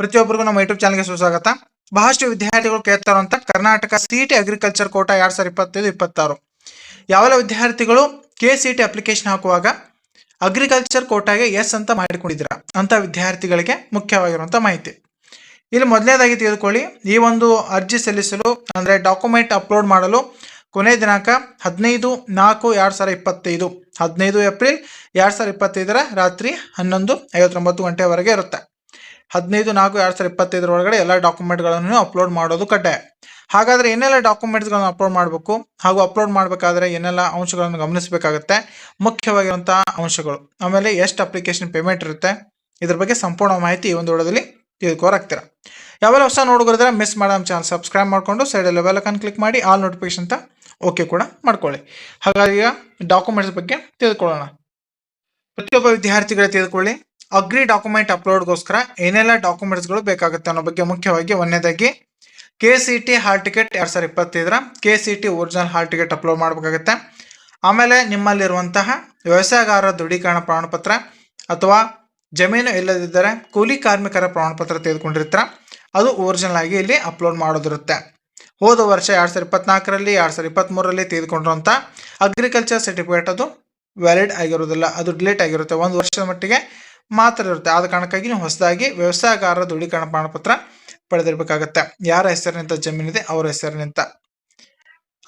ಪ್ರತಿಯೊಬ್ಬರಿಗೂ ನಮ್ಮ ಯೂಟ್ಯೂಬ್ ಚಾನಲ್ಗೆ ಸುಸ್ವಾಗತ. ಬಹಳಷ್ಟು ವಿದ್ಯಾರ್ಥಿಗಳು ಕೇಳ್ತಾರಂತ, Karnataka C T agriculture quota ಎರಡು ಸಾವಿರದ ಇಪ್ಪತ್ತೈದು, ಇಪ್ಪತ್ತಾರು. ಯಾವೆಲ್ಲ ವಿದ್ಯಾರ್ಥಿಗಳು ಕೆ ಸಿ ಟಿ ಅಪ್ಲಿಕೇಶನ್ ಹಾಕುವಾಗ ಅಗ್ರಿಕಲ್ಚರ್ ಕೋಟಾಗೆ ಎಸ್ ಅಂತ ಮಾಡಿಕೊಂಡಿದ್ದೀರಾ? ಅಂತ ವಿದ್ಯಾರ್ಥಿಗಳಿಗೆ ಮುಖ್ಯವಾಗಿರುವಂಥ ಮಾಹಿತಿ. ಇಲ್ಲಿ ಮೊದಲನೇದಾಗಿ ತಿಳಿದುಕೊಳ್ಳಿ, ಈ ಒಂದು ಅರ್ಜಿ ಸಲ್ಲಿಸಲು, ಅಂದರೆ ಡಾಕ್ಯುಮೆಂಟ್ ಅಪ್ಲೋಡ್ ಮಾಡಲು ಕೊನೆ ದಿನಾಂಕ ಹದಿನೈದು ನಾಲ್ಕು ಎರಡು ಸಾವಿರದ ಇಪ್ಪತ್ತೈದು. ಹದಿನೈದು ಏಪ್ರಿಲ್ ಎರಡು ಸಾವಿರದ ಇಪ್ಪತ್ತೈದರ ರಾತ್ರಿ ಹನ್ನೊಂದು ಐವತ್ತೊಂಬತ್ತು ಗಂಟೆವರೆಗೆ ಇರುತ್ತೆ. ಹದಿನೈದು, ನಾಲ್ಕು, ಎರಡು ಸಾವಿರದ ಇಪ್ಪತ್ತೈದರ ಒಳಗಡೆ ಎಲ್ಲ ಡಾಕ್ಯುಮೆಂಟ್ಗಳನ್ನು ಅಪ್ಲೋಡ್ ಮಾಡೋದು ಕಡ್ಡಾಯ. ಹಾಗಾದರೆ ಏನೆಲ್ಲ ಡಾಕ್ಯುಮೆಂಟ್ಸ್ಗಳನ್ನು ಅಪ್ಲೋಡ್ ಮಾಡಬೇಕು? ಹಾಗೂ ಅಪ್ಲೋಡ್ ಮಾಡಬೇಕಾದ್ರೆ ಏನೆಲ್ಲ ಅಂಶಗಳನ್ನು ಗಮನಿಸಬೇಕಾಗುತ್ತೆ? ಮುಖ್ಯವಾಗಿರುವಂಥ ಅಂಶಗಳು. ಆಮೇಲೆ ಎಷ್ಟು ಅಪ್ಲಿಕೇಶನ್ ಪೇಮೆಂಟ್ ಇರುತ್ತೆ? ಇದ್ರ ಬಗ್ಗೆ ಸಂಪೂರ್ಣ ಮಾಹಿತಿ ಈ ಒಂದು ವಿಡಿಯೋದಲ್ಲಿ ತಿಳ್ಕೊರಾಗ್ತೀರಾ ಯಾವೆಲ್ಲ ಹೊಸ ನೋಡುಗರಿದ್ರೆ ಮಿಸ್ ಮಾಡೋ ಚಾನಲ್ ಸಬ್ಸ್ಕ್ರೈಬ್ ಮಾಡಿಕೊಂಡು ಸೈಡಲ್ಲಿ ಬೆಲಕನ್ ಕ್ಲಿಕ್ ಮಾಡಿ ಆಲ್ ನೋಟಿಫಿಕೇಶನ್ ಅಂತ ಓಕೆ ಕೂಡ ಮಾಡ್ಕೊಳ್ಳಿ. ಹಾಗಾಗಿ ಡಾಕ್ಯುಮೆಂಟ್ಸ್ ಬಗ್ಗೆ ತಿಳ್ಕೊಳ್ಳೋಣ ಪ್ರತಿಯೊಬ್ಬ ವಿದ್ಯಾರ್ಥಿಗಳೇ ತಿಳ್ಕೊಳ್ಳಿ ಅಗ್ರಿ ಡಾಕ್ಯುಮೆಂಟ್ ಅಪ್ಲೋಡ್ಗೋಸ್ಕರ ಏನೆಲ್ಲ ಡಾಕ್ಯುಮೆಂಟ್ಸ್ಗಳು ಬೇಕಾಗುತ್ತೆ ಅನ್ನೋ ಬಗ್ಗೆ ಮುಖ್ಯವಾಗಿ ಒಂದನೇದಾಗಿ K C T hall ticket ಎರಡು ಸಾವಿರದ ಇಪ್ಪತ್ತೈದರ K C T original hall ticket upload ಮಾಡಬೇಕಾಗುತ್ತೆ. ಆಮೇಲೆ ನಿಮ್ಮಲ್ಲಿರುವಂತಹ ವ್ಯವಸಾಯಗಾರರ ದೃಢೀಕರಣ ಪ್ರಮಾಣಪತ್ರ ಅಥವಾ ಜಮೀನು ಇಲ್ಲದಿದ್ದರೆ ಕೂಲಿ ಕಾರ್ಮಿಕರ ಪ್ರಮಾಣಪತ್ರ ತೆಗೆದುಕೊಂಡಿರ್ತಾರೆ, ಅದು ಒರಿಜಿನಲ್ ಆಗಿ ಇಲ್ಲಿ ಅಪ್ಲೋಡ್ ಮಾಡೋದಿರುತ್ತೆ. ಹೋದ ವರ್ಷ ಎರಡು ಸಾವಿರದ ಇಪ್ಪತ್ನಾಲ್ಕರಲ್ಲಿ, ಎರಡು ಸಾವಿರದ ಇಪ್ಪತ್ತ್ಮೂರರಲ್ಲಿ ತೆಗೆದುಕೊಂಡಿರುವಂಥ ಅಗ್ರಿಕಲ್ಚರ್ ಸರ್ಟಿಫಿಕೇಟ್ ಅದು ವ್ಯಾಲಿಡ್ ಆಗಿರೋದಿಲ್ಲ, ಅದು ಡಿಲೇಟ್ ಆಗಿರುತ್ತೆ. ಒಂದು ವರ್ಷದ ಮಟ್ಟಿಗೆ ಮಾತ್ರ ಇರುತ್ತೆ. ಆದ ಕಾರಣಕ್ಕಾಗಿ ನೀವು ಹೊಸದಾಗಿ ವ್ಯವಸಾಯಗಾರರ ದೃಢೀಕರಣ ಪ್ರಮಾಣಪತ್ರ ಪಡೆದಿರಬೇಕಾಗತ್ತೆ. ಯಾರ ಹೆಸರಿನಿಂದ ಜಮೀನಿದೆ, ಅವರ ಹೆಸರಿನಿಂದ.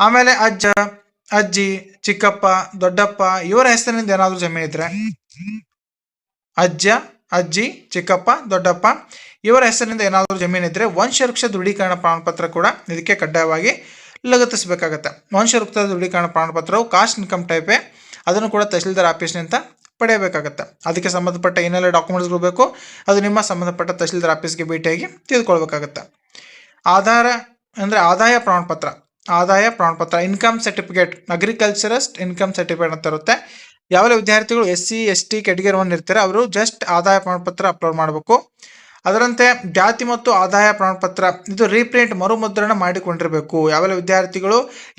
ಆಮೇಲೆ ಅಜ್ಜ, ಅಜ್ಜಿ, ಚಿಕ್ಕಪ್ಪ, ದೊಡ್ಡಪ್ಪ, ಇವರ ಹೆಸರಿನಿಂದ ಏನಾದರೂ ಜಮೀನಿದ್ರೆ ಅಜ್ಜ, ಅಜ್ಜಿ, ಚಿಕ್ಕಪ್ಪ, ದೊಡ್ಡಪ್ಪ, ಇವರ ಹೆಸರಿನಿಂದ ಏನಾದರೂ ಜಮೀನಿದ್ರೆ ವಂಶವೃಕ್ಷ ದೃಢೀಕರಣ ಪ್ರಮಾಣಪತ್ರ ಕೂಡ ಇದಕ್ಕೆ ಕಡ್ಡಾಯವಾಗಿ ಲಗತ್ತಿಸಬೇಕಾಗತ್ತೆ. ವಂಶವೃಕ್ಷ ದೃಢೀಕರಣ ಪ್ರಮಾಣಪತ್ರವು ಕಾಸ್ಟ್ ಇನ್ಕಮ್ ಟೈಪೇ, ಅದನ್ನು ಕೂಡ ತಹಸೀಲ್ದಾರ್ ಆಫೀಸ್ನಿಂದ ಪಡೆಯಬೇಕಾಗತ್ತೆ. ಅದಕ್ಕೆ ಸಂಬಂಧಪಟ್ಟ ಏನೆಲ್ಲ ಡಾಕ್ಯುಮೆಂಟ್ಸ್ಗಳು ಬೇಕು ಅದು ನಿಮ್ಮ ಸಂಬಂಧಪಟ್ಟ ತಹಸೀಲ್ದಾರ್ ಆಫೀಸ್ಗೆ ಭೇಟಿಯಾಗಿ ತಿಳಿದುಕೊಳ್ಬೇಕಾಗತ್ತೆ. ಆಧಾರ ಅಂದರೆ ಆದಾಯ ಪ್ರಮಾಣಪತ್ರ. ಆದಾಯ ಪ್ರಮಾಣಪತ್ರ, income certificate, agriculturist income certificate ಅಂತ ಇರುತ್ತೆ. ಯಾವೆಲ್ಲ ವಿದ್ಯಾರ್ಥಿಗಳು S C S T category one ಇರ್ತಾರೆ ಅವರು ಜಸ್ಟ್ ಆದಾಯ ಪ್ರಮಾಣಪತ್ರ ಅಪ್ಲೋಡ್ ಮಾಡಬೇಕು. ಅದರಂತೆ ಜಾತಿ ಮತ್ತು ಆದಾಯ ಪ್ರಮಾಣಪತ್ರ, ಇದು ರೀಪ್ರಿಂಟ್ ಮರುಮುದ್ರಣ ಮಾಡಿಕೊಂಡಿರಬೇಕು. ಯಾವೆಲ್ಲ ವಿದ್ಯಾರ್ಥಿಗಳು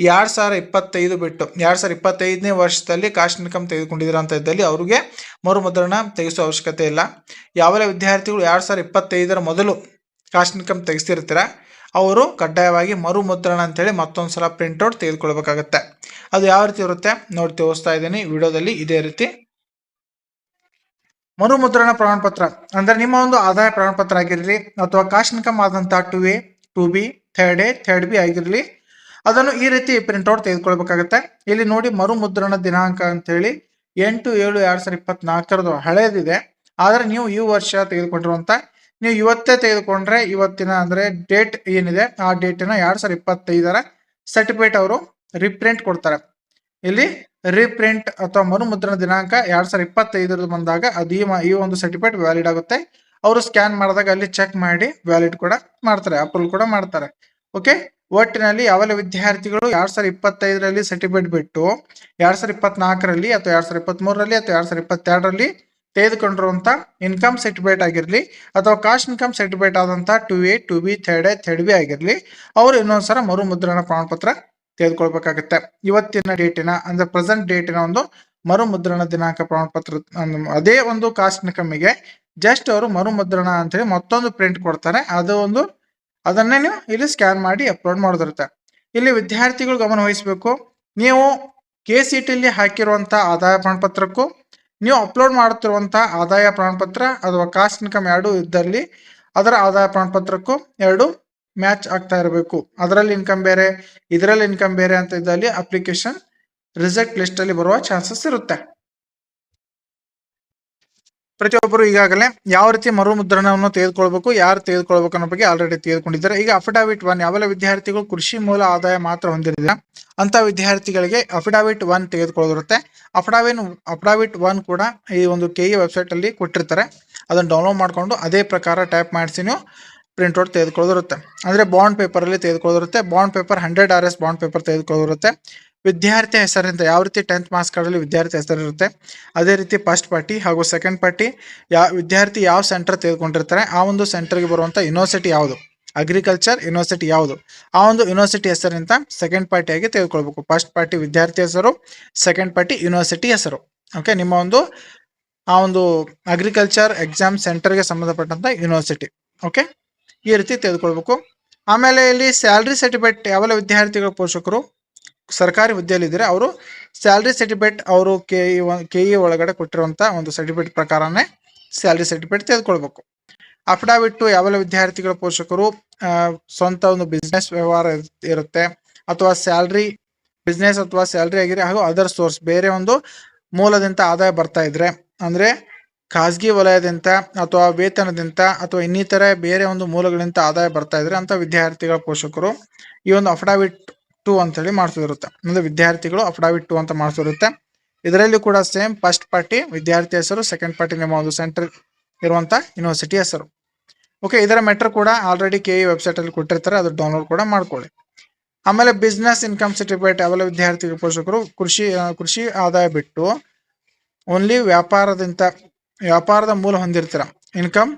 ಎರಡು ಸಾವಿರ ಇಪ್ಪತ್ತೈದು ಬಿಟ್ಟು, ಎರಡು ಸಾವಿರ ಇಪ್ಪತ್ತೈದನೇ ವರ್ಷದಲ್ಲಿ ಕಾಸ್ಟ್ ಇನ್ಕಮ್ ತೆಗೆದುಕೊಂಡಿದ್ದಂಥದ್ದಲ್ಲಿ ಅವರಿಗೆ ಮರುಮುದ್ರಣ ತೆಗೆಸೋ ಅವಶ್ಯಕತೆ ಇಲ್ಲ. ಯಾವೆಲ್ಲ ವಿದ್ಯಾರ್ಥಿಗಳು ಎರಡು ಸಾವಿರ ಇಪ್ಪತ್ತೈದರ ಮೊದಲು ಕಾಸ್ಟ್ ಇನ್ಕಮ್ ತೆಗೆಸ್ತಿರ್ತೀರ, ಅವರು ಕಡ್ಡಾಯವಾಗಿ ಮರುಮುದ್ರಣ ಅಂತೇಳಿ ಮತ್ತೊಂದು ಸಲ ಪ್ರಿಂಟೌಟ್ ತೆಗೆದುಕೊಳ್ಬೇಕಾಗತ್ತೆ. ಅದು ಯಾವ ರೀತಿ ಇರುತ್ತೆ ನೋಡಿ ತೋರಿಸ್ತಾ ಇದ್ದೀನಿ. ವಿಡಿಯೋದಲ್ಲಿ ಇದೇ ರೀತಿ ಮರುಮುದ್ರಣ ಪ್ರಮಾಣಪತ್ರ. ಅಂದ್ರೆ ನಿಮ್ಮ ಒಂದು ಆದಾಯ ಪ್ರಮಾಣಪತ್ರ ಆಗಿರಲಿ ಅಥವಾ ಕಾಸ್ಟ್ ಇನ್ಕಮ್ ಆದಂತಹ two A two B third A third B ಆಗಿರಲಿ, ಅದನ್ನು ಈ ರೀತಿ ಪ್ರಿಂಟ್ಔಟ್ ತೆಗೆದುಕೊಳ್ಬೇಕಾಗತ್ತೆ. ಇಲ್ಲಿ ನೋಡಿ ಮರುಮುದ್ರಣ ದಿನಾಂಕ ಅಂತೇಳಿ ಎಂಟು ಏಳು ಎರಡ್ ಸಾವಿರದ ಇಪ್ಪತ್ನಾಲ್ಕರದ್ದು ಹಳೇದಿದೆ. ಆದ್ರೆ ನೀವು ಈ ವರ್ಷ ತೆಗೆದುಕೊಂಡಿರುವಂತ, ನೀವು ಇವತ್ತೇ ತೆಗೆದುಕೊಂಡ್ರೆ ಇವತ್ತಿನ ಅಂದ್ರೆ ಡೇಟ್ ಏನಿದೆ, ಆ ಡೇಟಿನ ಎರಡ್ ಸಾವಿರದ ಇಪ್ಪತ್ತೈದರ ಸರ್ಟಿಫಿಕೇಟ್ ಅವರು ರಿಪ್ರಿಂಟ್ ಕೊಡ್ತಾರೆ. ಇಲ್ಲಿ ರೀಪ್ರಿಂಟ್ ಅಥವಾ ಮರುಮುದ್ರಣ ದಿನಾಂಕ ಎರಡ್ ಸಾವಿರದ ಇಪ್ಪತ್ತೈದರದ್ದು ಬಂದಾಗ ಅದು ಈ ಒಂದು ಸರ್ಟಿಫಿಕೇಟ್ ವ್ಯಾಲಿಡ್ ಆಗುತ್ತೆ. ಅವರು ಸ್ಕ್ಯಾನ್ ಮಾಡಿದಾಗ ಅಲ್ಲಿ ಚೆಕ್ ಮಾಡಿ ವ್ಯಾಲಿಡ್ ಕೂಡ ಮಾಡ್ತಾರೆ ಅಪ್ರೂವಲ್ ಕೂಡ ಮಾಡ್ತಾರೆ. ಓಕೆ ಒಟ್ಟಿನಲ್ಲಿ ಯಾವೆಲ್ಲ ವಿದ್ಯಾರ್ಥಿಗಳು ಎರಡ್ ಸಾವಿರದ ಇಪ್ಪತ್ತೈದರಲ್ಲಿ ಸರ್ಟಿಫಿಕೇಟ್ ಬಿಟ್ಟು ಎರಡ್ ಸಾವಿರದ ಇಪ್ಪತ್ನಾಲ್ಕರಲ್ಲಿ ಅಥವಾ ಎರಡ್ ಸಾವಿರದ ಇಪ್ಪತ್ಮೂರರಲ್ಲಿ ಅಥವಾ ಎರಡ್ ಸಾವಿರದ ಇಪ್ಪತ್ತೆರಡರಲ್ಲಿ ತೆಗೆದುಕೊಂಡಿರುವಂತ ಇನ್ಕಮ್ ಸರ್ಟಿಫಿಕೇಟ್ ಆಗಿರಲಿ ಅಥವಾ ಕಾಸ್ಟ್ ಇನ್ಕಮ್ ಸರ್ಟಿಫಿಕೇಟ್ ಆದಂತಹ two A two B third A third B ಆಗಿರಲಿ, ಅವರು ಇನ್ನೊಂದ್ಸಲ ಮರುಮುದ್ರಣ ಪ್ರಮಾಣಪತ್ರ ತೆಗೆದುಕೊಳ್ಬೇಕಾಗತ್ತೆ. ಇವತ್ತಿನ ಡೇಟಿನ ಅಂದ್ರೆ ಪ್ರೆಸೆಂಟ್ ಡೇಟಿನ ಒಂದು ಮರುಮುದ್ರಣ ದಿನಾಂಕ ಪ್ರಮಾಣಪತ್ರ ಅದೇ ಒಂದು ಕಾಸ್ಟ್ ಕಮ್ಮಿಗೆ ಜಸ್ಟ್ ಅವರು ಮರುಮುದ್ರಣ ಅಂತೇಳಿ ಮತ್ತೊಂದು ಪ್ರಿಂಟ್ ಕೊಡ್ತಾರೆ. ಅದು ಒಂದು, ಅದನ್ನೇ ನೀವು ಇಲ್ಲಿ ಸ್ಕ್ಯಾನ್ ಮಾಡಿ ಅಪ್ಲೋಡ್ ಮಾಡೋದಿರುತ್ತೆ. ಇಲ್ಲಿ ವಿದ್ಯಾರ್ಥಿಗಳು ಗಮನ ವಹಿಸಬೇಕು. ನೀವು ಕೆ ಸಿ ಟಿಲಿ ಹಾಕಿರುವಂತ ಆದಾಯ ಪ್ರಮಾಣಪತ್ರಕ್ಕೂ, ನೀವು ಅಪ್ಲೋಡ್ ಮಾಡುತ್ತಿರುವಂತ ಆದಾಯ ಪ್ರಮಾಣಪತ್ರ ಅಥವಾ ಕಾಸ್ಟ್ ಇನ್ಕಮ್ ಎರಡು ಇದ್ದಲ್ಲಿ, ಅದರ ಆದಾಯ ಪ್ರಮಾಣಪತ್ರಕ್ಕೂ ಎರಡು ಮ್ಯಾಚ್ ಆಗ್ತಾ ಇರಬೇಕು. ಅದರಲ್ಲಿ ಇನ್ಕಮ್ ಬೇರೆ, ಇದರಲ್ಲಿ ಇನ್ಕಮ್ ಬೇರೆ ಅಂತ ಇದ್ದಲ್ಲಿ ಅಪ್ಲಿಕೇಶನ್ ರಿಸಲ್ಟ್ ಲಿಸ್ಟ್ ಅಲ್ಲಿ ಬರುವ ಚಾನ್ಸಸ್ ಇರುತ್ತೆ. ಪ್ರತಿಯೊಬ್ಬರು ಈಗಾಗಲೇ ಯಾವ ರೀತಿ ಮರುಮುದ್ರಣವನ್ನು ತೆಗೆದುಕೊಳ್ಬೇಕು, ಯಾರು ತೆಗೆದುಕೊಳ್ಬೇಕು ಅನ್ನೋ ಬಗ್ಗೆ ಆಲ್ರೆಡಿ ತೆಗೆದುಕೊಂಡಿದ್ದಾರೆ. ಈಗ ಅಫಿಡಾವಿಟ್ ಒನ್ ಯಾವೆಲ್ಲ ವಿದ್ಯಾರ್ಥಿಗಳು ಕೃಷಿ ಮೂಲ ಆದಾಯ ಮಾತ್ರ ಹೊಂದಿರಲಿಲ್ಲ ಅಂತ ವಿದ್ಯಾರ್ಥಿಗಳಿಗೆ ಅಫಿಡಾವಿಟ್ ಒನ್ ತೆಗೆದುಕೊಳ್ಳೋದಿರುತ್ತೆ. ಅಫಿಡಾವಿನ್ ಅಫಿಡಾವಿಟ್ ಒನ್ ಕೂಡ ಈ ಒಂದು ಕೆ ಇ ವೆಬ್ಸೈಟ್ ಅಲ್ಲಿ ಕೊಟ್ಟಿರ್ತಾರೆ. ಅದನ್ನು ಡೌನ್ಲೋಡ್ ಮಾಡಿಕೊಂಡು ಅದೇ ಪ್ರಕಾರ ಟೈಪ್ ಮಾಡಿಸಿ ನೀವು ಪ್ರಿಂಟ್ಔಟ್ ತೆಗೆದುಕೊಳ್ಳೋದಿರುತ್ತೆ. ಅಂದರೆ ಬಾಂಡ್ ಪೇಪರಲ್ಲಿ ತೆಗೆದುಕೊಳ್ಳೋದಿರುತ್ತೆ. Bond paper hundred R S bond paper ತೆಗೆದುಕೊಳ್ಳೋದಿರುತ್ತೆ. ವಿದ್ಯಾರ್ಥಿ ಹೆಸರಿಂದ ಯಾವ ರೀತಿ ಟೆಂತ್ ಮಾರ್ಕ್ಸ್ ಕಾರ್ಡಲ್ಲಿ ವಿದ್ಯಾರ್ಥಿ ಹೆಸರಿರುತ್ತೆ? ಅದೇ ರೀತಿ ಫಸ್ಟ್ ಪಾರ್ಟಿ ಹಾಗೂ ಸೆಕೆಂಡ್ ಪಾರ್ಟಿ ಯಾವ ವಿದ್ಯಾರ್ಥಿ ಯಾವ ಸೆಂಟರ್ ತೆಗೆದುಕೊಂಡಿರ್ತಾರೆ? ಆ ಒಂದು ಸೆಂಟರ್ಗೆ ಬರುವಂಥ ಯೂನಿವರ್ಸಿಟಿ ಯಾವುದು? ಅಗ್ರಿಕಲ್ಚರ್ ಯೂನಿವರ್ಸಿಟಿ ಯಾವುದು? ಆ ಒಂದು ಯೂನಿವರ್ಸಿಟಿ ಹೆಸರಿಂದ ಸೆಕೆಂಡ್ ಪಾರ್ಟಿಯಾಗಿ ತೆಗೆದುಕೊಳ್ಬೇಕು. ಫಸ್ಟ್ ಪಾರ್ಟಿ ವಿದ್ಯಾರ್ಥಿ ಹೆಸರು ಸೆಕೆಂಡ್ ಪಾರ್ಟಿ ಯೂನಿವರ್ಸಿಟಿ ಹೆಸರು. ಓಕೆ ನಿಮ್ಮ ಒಂದು, ಆ ಒಂದು ಅಗ್ರಿಕಲ್ಚರ್ ಎಕ್ಸಾಮ್ ಸೆಂಟರ್ಗೆ ಸಂಬಂಧಪಟ್ಟಂಥ ಯೂನಿವರ್ಸಿಟಿ ಓಕೆ ಈ ರೀತಿ ತೆಗೆದುಕೊಳ್ಬೇಕು. ಆಮೇಲೆ ಇಲ್ಲಿ ಸ್ಯಾಲ್ರಿ ಸರ್ಟಿಫಿಕೇಟ್ ಯಾವೆಲ್ಲ ವಿದ್ಯಾರ್ಥಿಗಳ ಪೋಷಕರು? ಸರ್ಕಾರಿ ಹುದ್ದೆಯಲ್ಲಿದ್ದರೆ ಅವರು ಸ್ಯಾಲ್ರಿ ಸರ್ಟಿಫಿಕೇಟ್ ಅವರು ಕೆ ಇ ಒಳಗಡೆ ಕೊಟ್ಟಿರುವಂಥ ಒಂದು ಸರ್ಟಿಫಿಕೇಟ್ ಪ್ರಕಾರನೇ ಸ್ಯಾಲ್ರಿ ಸರ್ಟಿಫಿಕೇಟ್ ತೆಗೆದುಕೊಳ್ಬೇಕು. ಅಫಿಡಾವಿಟ್ಟು ಯಾವೆಲ್ಲ ವಿದ್ಯಾರ್ಥಿಗಳ ಪೋಷಕರು? ಸ್ವಂತ ಒಂದು ಬಿಸ್ನೆಸ್ ವ್ಯವಹಾರ ಇರ್- ಇರುತ್ತೆ ಅಥವಾ ಸ್ಯಾಲ್ರಿ ಬಿಸ್ನೆಸ್ ಅಥವಾ ಸ್ಯಾಲ್ರಿ ಆಗಿದೆ ಹಾಗೂ ಅದರ್ ಸೋರ್ಸ್ ಬೇರೆ ಒಂದು ಮೂಲದಿಂದ ಆದಾಯ ಬರ್ತಾ ಇದ್ರೆ, ಅಂದ್ರೆ ಖಾಸಗಿ ವಲಯದಿಂದ ಅಥವಾ ವೇತನದಿಂದ ಅಥವಾ ಇನ್ನಿತರ ಬೇರೆ ಒಂದು ಮೂಲಗಳಿಂದ ಆದಾಯ ಬರ್ತಾ ಇದ್ರೆ ಅಂತ ವಿದ್ಯಾರ್ಥಿಗಳ ಪೋಷಕರು ಈ ಒಂದು ಅಫಿಡಾವಿಟ್ ಟು ಅಂತ ಹೇಳಿ ಮಾಡಿಸಿರುತ್ತೆ ಅಂದ್ರೆ ವಿದ್ಯಾರ್ಥಿಗಳು ಅಫಿಡಾವಿಟ್ ಟು ಅಂತ ಮಾಡ್ತಿರುತ್ತೆ ಇದರಲ್ಲಿ ಕೂಡ ಸೇಮ್ ಫಸ್ಟ್ ಪಾರ್ಟಿ ವಿದ್ಯಾರ್ಥಿ ಹೆಸರು ಸೆಕೆಂಡ್ ಪಾರ್ಟಿ ನಿಮ್ಮ ಒಂದು ಸೆಂಟ್ರಲ್ ಇರುವಂತ ಯೂನಿವರ್ಸಿಟಿ ಹೆಸರು. ಓಕೆ ಇದರ ಮೆಟ್ರ್ ಕೂಡ ಆಲ್ರೆಡಿ ಕೆ ಇ ವೆಬ್ಸೈಟ್ ಅಲ್ಲಿ ಕೊಟ್ಟಿರ್ತಾರೆ, ಅದು ಡೌನ್ಲೋಡ್ ಕೂಡ ಮಾಡ್ಕೊಳ್ಳಿ. ಆಮೇಲೆ ಬಿಸ್ನೆಸ್ ಇನ್ಕಮ್ ಸರ್ಟಿಫಿಕೇಟ್ ಅವೆಲ್ಲ ವಿದ್ಯಾರ್ಥಿಗಳ ಪೋಷಕರು ಕೃಷಿ ಕೃಷಿ ಆದಾಯ ಬಿಟ್ಟು ಓನ್ಲಿ ವ್ಯಾಪಾರದಿಂದ ವ್ಯಾಪಾರದ ಮೂಲ ಹೊಂದಿರ್ತೀರ. ಇನ್ಕಮ್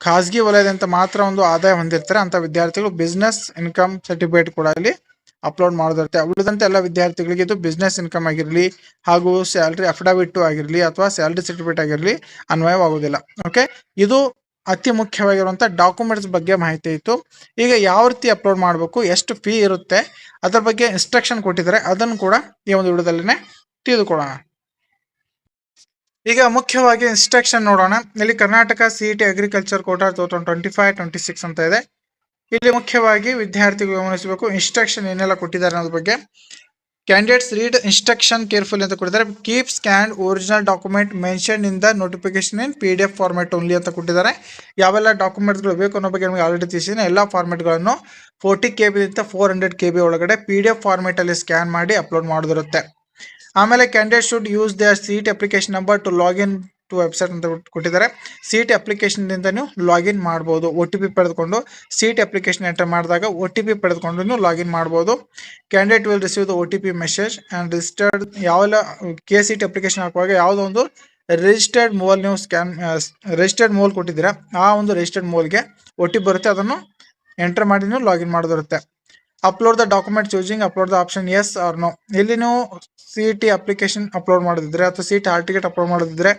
ಖಾಸಗಿ ವಲಯದಂತ ಮಾತ್ರ ಒಂದು ಆದಾಯ ಹೊಂದಿರ್ತಾರೆ ಅಂತ ವಿದ್ಯಾರ್ಥಿಗಳು ಬಿಸ್ನೆಸ್ ಇನ್ಕಮ್ ಸರ್ಟಿಫಿಕೇಟ್ ಕೂಡ ಇಲ್ಲಿ ಅಪ್ಲೋಡ್ ಮಾಡೋದಿರುತ್ತೆ. ಉಳಿದಂತೆ ಎಲ್ಲ ವಿದ್ಯಾರ್ಥಿಗಳಿಗೆ ಇದು ಬಿಸ್ನೆಸ್ ಇನ್ಕಮ್ ಆಗಿರಲಿ ಹಾಗೂ ಸ್ಯಾಲ್ರಿ ಅಫಿಡವಿಟ್ ಆಗಿರಲಿ ಅಥವಾ ಸ್ಯಾಲ್ರಿ ಸರ್ಟಿಫಿಕೇಟ್ ಆಗಿರಲಿ ಅನ್ವಯವಾಗುವುದಿಲ್ಲ. ಓಕೆ ಇದು ಅತಿ ಮುಖ್ಯವಾಗಿರುವಂಥ ಡಾಕ್ಯುಮೆಂಟ್ಸ್ ಬಗ್ಗೆ ಮಾಹಿತಿ ಇತ್ತು. ಈಗ ಯಾವ ರೀತಿ ಅಪ್ಲೋಡ್ ಮಾಡಬೇಕು, ಎಷ್ಟು ಫೀ ಇರುತ್ತೆ, ಅದರ ಬಗ್ಗೆ ಇನ್ಸ್ಟ್ರಕ್ಷನ್ ಕೊಟ್ಟಿದ್ದಾರೆ. ಅದನ್ನು ಕೂಡ ಈ ಒಂದು ವಿಡಿಯೋದಲ್ಲಿನೇ ತಿಳಿದುಕೊಳ್ಳೋಣ. ಈಗ ಮುಖ್ಯವಾಗಿ ಇನ್ಸ್ಟ್ರಕ್ಷನ್ ನೋಡೋಣ. ಇಲ್ಲಿ Karnataka C T agriculture quota two thousand twenty five twenty six ಅಂತ ಇದೆ. ಇಲ್ಲಿ ಮುಖ್ಯವಾಗಿ ವಿದ್ಯಾರ್ಥಿಗಳು ಗಮನಿಸಬೇಕು. ಇನ್ಸ್ಟ್ರಕ್ಷನ್ ಏನೆಲ್ಲ ಕೊಟ್ಟಿದ್ದಾರೆ ಅನ್ನೋದ್ರ ಬಗ್ಗೆ. ಕ್ಯಾಂಡಿಡೇಟ್ಸ್ ರೀಡ್ ಇನ್ಸ್ಟ್ರಕ್ಷನ್ ಕೇರ್ಫುಲ್ ಅಂತ ಕೊಟ್ಟಿದ್ದಾರೆ. Keep scan original document mention in the notification in P D F format only ಅಂತ ಕೊಟ್ಟಿದ್ದಾರೆ. ಯಾವೆಲ್ಲ ಡಾಕ್ಯುಮೆಂಟ್ಸ್ಗಳು ಬೇಕು ಅನ್ನೋ ಬಗ್ಗೆ ನಮಗೆ ಆಲ್ರೆಡಿ ತಿಳಿಸಿದ್ದೀನಿ. ಎಲ್ಲ ಫಾರ್ಮೆಟ್ಗಳನ್ನು ಫೋರ್ಟಿ ಕೆ ಬಿಗಿಂತ ಫೋರ್ ಹಂಡ್ರೆಡ್ ಕೆ ಬಿ ಒಳಗಡೆ ಪಿ ಡಿ ಎಫ್ ಫಾರ್ಮೆಟಲ್ಲಿ ಸ್ಕ್ಯಾನ್ ಮಾಡಿ ಅಪ್ಲೋಡ್ ಮಾಡೋದಿರುತ್ತೆ ಆಮೇಲೆ candidate should use their seat application number to login to website ಅಂತ ಕೊಟ್ಟಿದ್ದಾರೆ. ಸೀಟ್ ಅಪ್ಲಿಕೇಶನ್ದಿಂದ ನೀವು ಲಾಗಿನ್ ಮಾಡ್ಬೋದು. ಒ ಟಿ ಪಿ ಪಡೆದುಕೊಂಡು ಸೀಟ್ ಅಪ್ಲಿಕೇಶನ್ ಎಂಟರ್ ಮಾಡಿದಾಗ ಒ ಟಿ ಪಿ ಪಡೆದುಕೊಂಡು ನೀವು ಲಾಗಿನ್ ಮಾಡ್ಬೋದು. Candidate will receive the O T P message and registered ಯಾವೆಲ್ಲ ಕೆ ಸೀಟ್ ಅಪ್ಲಿಕೇಶನ್ ಹಾಕುವಾಗ ಯಾವುದೋ ಒಂದು ರಿಜಿಸ್ಟರ್ಡ್ ಮೋಲ್ ನೀವು ಸ್ಕ್ಯಾನ್ ರಿಜಿಸ್ಟರ್ಡ್ ಮೋಲ್ ಕೊಟ್ಟಿದ್ದೀರಾ, ಆ ಒಂದು ರಿಜಿಸ್ಟರ್ಡ್ ಮೋಲ್ಗೆ ಒ ಟಿ ಪಿ ಬರುತ್ತೆ, ಅದನ್ನು ಎಂಟರ್ ಮಾಡಿ ನೀವು login ಮಾಡೋದಿರುತ್ತೆ upload the document choosing upload the option yes or no ಇಲ್ಲಿ ನೀವು ಸಿ ಟಿ ಅಪ್ಲಿಕೇಶನ್ ಅಪ್ಲೋಡ್ ಮಾಡಿದ್ರೆ ಅಥವಾ ಸಿ ಟಿ ಅಪ್ಲೋಡ್ ಮಾಡೋದಿದ್ರೆ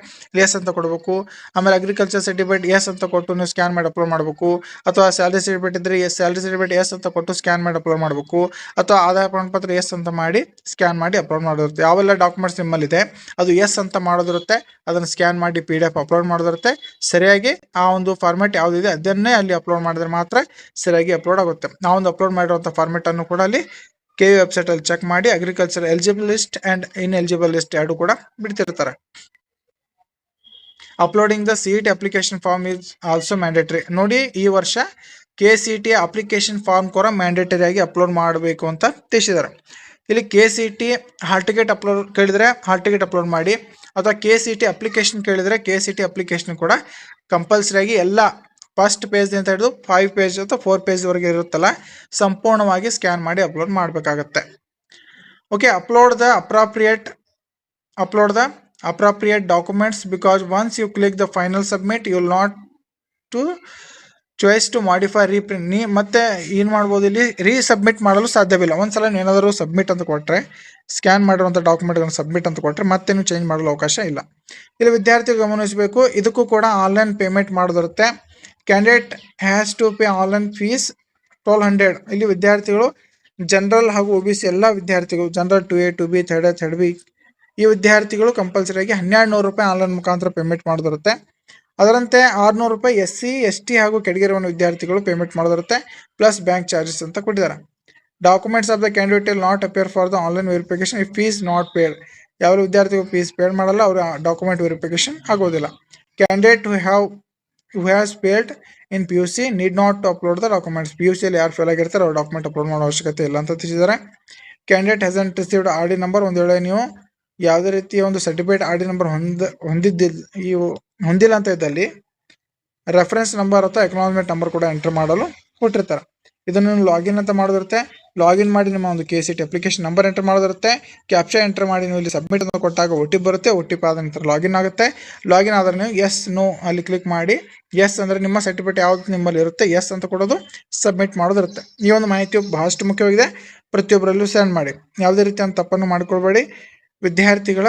ಎಸ್ ಅಂತ ಕೊಡಬೇಕು. ಆಮೇಲೆ ಅಗ್ರಿಕಲ್ಚರ್ ಸರ್ಟಿಫಿಕೇಟ್ ಎಸ್ ಅಂತ ಕೊಟ್ಟು ನೀವು ಸ್ಕ್ಯಾನ್ ಮಾಡಿ ಅಪ್ಲೋಡ್ ಮಾಡಬೇಕು. ಅಥವಾ ಸ್ಯಾಲರಿ ಸರ್ಟಿಫಿಕೇಟ್ ಇದ್ರೆ ಎಸ್ ಸ್ಯಾಲರಿ ಸರ್ಟಿಫಿಕೇಟ್ ಎಸ್ ಅಂತ ಕೊಟ್ಟು ಸ್ಕ್ಯಾನ್ ಮಾಡಿ ಅಪ್ಲೋಡ್ ಮಾಡಬೇಕು. ಅಥವಾ ಆದಾಯ ಪ್ರಮಾಣಪತ್ರ ಎಸ್ ಅಂತ ಮಾಡಿ ಸ್ಕ್ಯಾನ್ ಮಾಡಿ ಅಪ್ಲೋಡ್ ಮಾಡೋದಿರುತ್ತೆ ಯಾವೆಲ್ಲ ಡಾಕ್ಯುಮೆಂಟ್ಸ್ ನಿಮ್ಮಲ್ಲಿದೆ. ಅದು ಎಸ್ ಅಂತ ಮಾಡೋದಿರುತ್ತೆ. ಅದನ್ನು ಸ್ಕ್ಯಾನ್ ಮಾಡಿ ಪಿ ಡಿ ಎಫ್ ಅಪ್ಲೋಡ್ ಮಾಡೋದಿರುತ್ತೆ ಸರಿಯಾಗಿ ಆ ಒಂದು ಫಾರ್ಮೆಟ್ ಯಾವುದಿದೆ ಅದನ್ನೇ ಅಲ್ಲಿ ಅಪ್ಲೋಡ್ ಮಾಡಿದ್ರೆ ಮಾತ್ರ ಸರಿಯಾಗಿ ಅಪ್ಲೋಡ್ ಆಗುತ್ತೆ. ನಾವೊಂದು ಅಪ್ಲೋಡ್ ಮಾಡಿರುವಂಥ ಫಾರ್ಮೆಟ್ ಅನ್ನು ಕೂಡ ಅಲ್ಲಿ ಕೆ ವೆಬ್ಸೈಟ್ ಅಲ್ಲಿ ಚೆಕ್ ಮಾಡಿ agriculture eligible list and ineligible list ಎರಡು ಕೂಡ ಬಿಡ್ತಿರ್ತಾರೆ. Uploading the C T application form is also mandatory ನೋಡಿ, ಈ ವರ್ಷ K C T application form ಕೂಡ ಮ್ಯಾಂಡೇಟರಿ ಆಗಿ ಅಪ್ಲೋಡ್ ಮಾಡಬೇಕು ಅಂತ ತಿಳಿಸಿದ್ದಾರೆ. ಇಲ್ಲಿ K C T hall ticket upload ಕೇಳಿದ್ರೆ ಹಾಲ್ ಟಿಕೆಟ್ ಅಪ್ಲೋಡ್ ಮಾಡಿ, ಅಥವಾ ಕೆ ಸಿ ಟಿ ಅಪ್ಲಿಕೇಶನ್ ಕೇಳಿದ್ರೆ ಕೆ ಸಿ ಟಿ ಅಪ್ಲಿಕೇಶನ್ ಕೂಡ ಕಂಪಲ್ಸರಿಯಾಗಿ ಎಲ್ಲ ಫಸ್ಟ್ ಪೇಜ್ ಅಂತ ಹಿಡಿದು ಫೈವ್ ಪೇಜ್ ಅಥವಾ ಫೋರ್ ಪೇಜ್ವರೆಗೆ ಇರುತ್ತಲ್ಲ, ಸಂಪೂರ್ಣವಾಗಿ ಸ್ಕ್ಯಾನ್ ಮಾಡಿ ಅಪ್ಲೋಡ್ ಮಾಡಬೇಕಾಗತ್ತೆ. Okay upload the appropriate upload the appropriate documents because once you click the final submit you not to choice to modify reprint ನೀ ಮತ್ತೆ ಏನು ಮಾಡ್ಬೋದು ಇಲ್ಲಿ? ರೀಸಬ್ಮಿಟ್ ಮಾಡಲು ಸಾಧ್ಯವಿಲ್ಲ. ಒಂದ್ಸಲ ಏನಾದರೂ ಸಬ್ಮಿಟ್ ಅಂತ ಕೊಟ್ಟರೆ ಸ್ಕ್ಯಾನ್ ಮಾಡಿರುವಂಥ ಡಾಕ್ಯುಮೆಂಟ್ಗಳನ್ನು ಸಬ್ಮಿಟ್ ಅಂತ ಕೊಟ್ಟರೆ ಮತ್ತೆ ನೀವು ಚೇಂಜ್ ಮಾಡಲು ಅವಕಾಶ ಇಲ್ಲ. ಇಲ್ಲಿ ವಿದ್ಯಾರ್ಥಿಗಳು ಗಮನಿಸಬೇಕು, ಇದಕ್ಕೂ ಕೂಡ online payment ಮಾಡೋದಿರುತ್ತೆ. Candidate has to pay online fees twelve hundred ಇಲ್ಲಿ ವಿದ್ಯಾರ್ಥಿಗಳು ಜನರಲ್ ಹಾಗೂ ಒ ಬಿ ಸಿ ಎಲ್ಲ ವಿದ್ಯಾರ್ಥಿಗಳು general two A two B third A third B ಈ ವಿದ್ಯಾರ್ಥಿಗಳು ಕಂಪಲ್ಸರಿ ಆಗಿ ಹನ್ನೆರಡು ನೂರು ರೂಪಾಯಿ ಆನ್ಲೈನ್ ಮುಖಾಂತರ ಪೇಮೆಂಟ್ ಮಾಡೋದಿರುತ್ತೆ ಅದರಂತೆ ಆರುನೂರು ರೂಪಾಯಿ ಎಸ್ ಸಿ ಎಸ್ ಟಿ ಹಾಗೂ ಕೆಳಗಿರುವ ವಿದ್ಯಾರ್ಥಿಗಳು ಪೇಮೆಂಟ್ ಮಾಡೋದಿರುತ್ತೆ ಪ್ಲಸ್ ಬ್ಯಾಂಕ್ ಚಾರ್ಜಸ್ ಅಂತ ಕೊಟ್ಟಿದ್ದಾರೆ. Documents of the candidate will not appear for the online verification if fees not paid ಯಾವ ವಿದ್ಯಾರ್ಥಿಗಳು ಫೀಸ್ ಪೇಡ್ ಮಾಡಲ್ಲ, ಅವರ ಡಾಕ್ಯುಮೆಂಟ್ ವೆರಿಫಿಕೇಶನ್ ಆಗೋದಿಲ್ಲ. Candidate have who has paid in P U C need not upload the documents P U ಸಿಯಲ್ಲಿ ಯಾರು fail ಆಗಿರ್ತಾರೆ ಅವ್ರು document upload ಮಾಡೋ ಅವಶ್ಯಕತೆ ಇಲ್ಲ ಅಂತ ತಿಳಿಸಿದ್ದಾರೆ. Candidate hasn't received R D number ಒಂದು ವೇಳೆ ನೀವು ಯಾವುದೇ ರೀತಿಯ ಒಂದು ಸರ್ಟಿಫಿಕೇಟ್ ಆರ್ ಡಿ ನಂಬರ್ ಹೊಂದ ಹೊಂದಿದ್ದಿಲ್ಲ ಇವು ಹೊಂದಿಲ್ಲ ಅಂತ ಇದ್ದಲ್ಲಿ ರೆಫರೆನ್ಸ್ ನಂಬರ್ ಅಥವಾ ಎಕನಾಮಿಕ್ ನಂಬರ್ ಕೂಡ ಎಂಟರ್ ಮಾಡಲು ಕೊಟ್ಟಿರ್ತಾರೆ. ಇದನ್ನು ಲಾಗಿನ್ ಅಂತ ಮಾಡೋದಿರುತ್ತೆ. ಲಾಗಿನ್ ಮಾಡಿ ನಿಮ್ಮ ಒಂದು K C T application number enter ಮಾಡೋದಿರುತ್ತೆ. Captcha enter ಮಾಡಿ ನೀವು ಇಲ್ಲಿ ಸಬ್ಮಿಟ್ ಅಂತ ಕೊಟ್ಟಾಗ ಒ ಟಿ ಪಿ ಬರುತ್ತೆ. ಒ ಟಿ ಪಿ ಆದ ನಂತರ ಲಾಗಿನ್ ಆಗುತ್ತೆ. ಲಾಗಿನ್ ಆದರೆ ನೀವು ಎಸ್, ನೋ ಅಲ್ಲಿ ಕ್ಲಿಕ್ ಮಾಡಿ. ಎಸ್ ಅಂದರೆ ನಿಮ್ಮ ಸರ್ಟಿಫಿಕೇಟ್ ಯಾವುದು ನಿಮ್ಮಲ್ಲಿ ಇರುತ್ತೆ. ಎಸ್ ಅಂತ ಕೊಡೋದು ಸಬ್ಮಿಟ್ ಮಾಡೋದಿರುತ್ತೆ. ಈ ಒಂದು ಮಾಹಿತಿಯು ಬಹಳಷ್ಟು ಮುಖ್ಯವಾಗಿದೆ. ಪ್ರತಿಯೊಬ್ಬರಲ್ಲೂ ಸೆಂಡ್ ಮಾಡಿ. ಯಾವುದೇ ರೀತಿಯ ತಪ್ಪನ್ನು ಮಾಡಿಕೊಳ್ಬೇಡಿ. ವಿದ್ಯಾರ್ಥಿಗಳ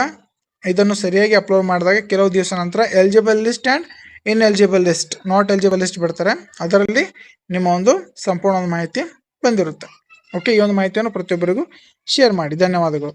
ಇದನ್ನು ಸರಿಯಾಗಿ ಅಪ್ಲೋಡ್ ಮಾಡಿದಾಗ ಕೆಲವು ದಿವಸ ನಂತರ eligible list and ineligible list not eligible list ಬಿಡ್ತಾರೆ. ಅದರಲ್ಲಿ ನಿಮ್ಮ ಒಂದು ಸಂಪೂರ್ಣ ಮಾಹಿತಿ ಬಂದಿರುತ್ತೆ. ಓಕೆ ಈ ಒಂದು ಮಾಹಿತಿಯನ್ನು ಪ್ರತಿಯೊಬ್ಬರಿಗೂ ಶೇರ್ ಮಾಡಿ. ಧನ್ಯವಾದಗಳು.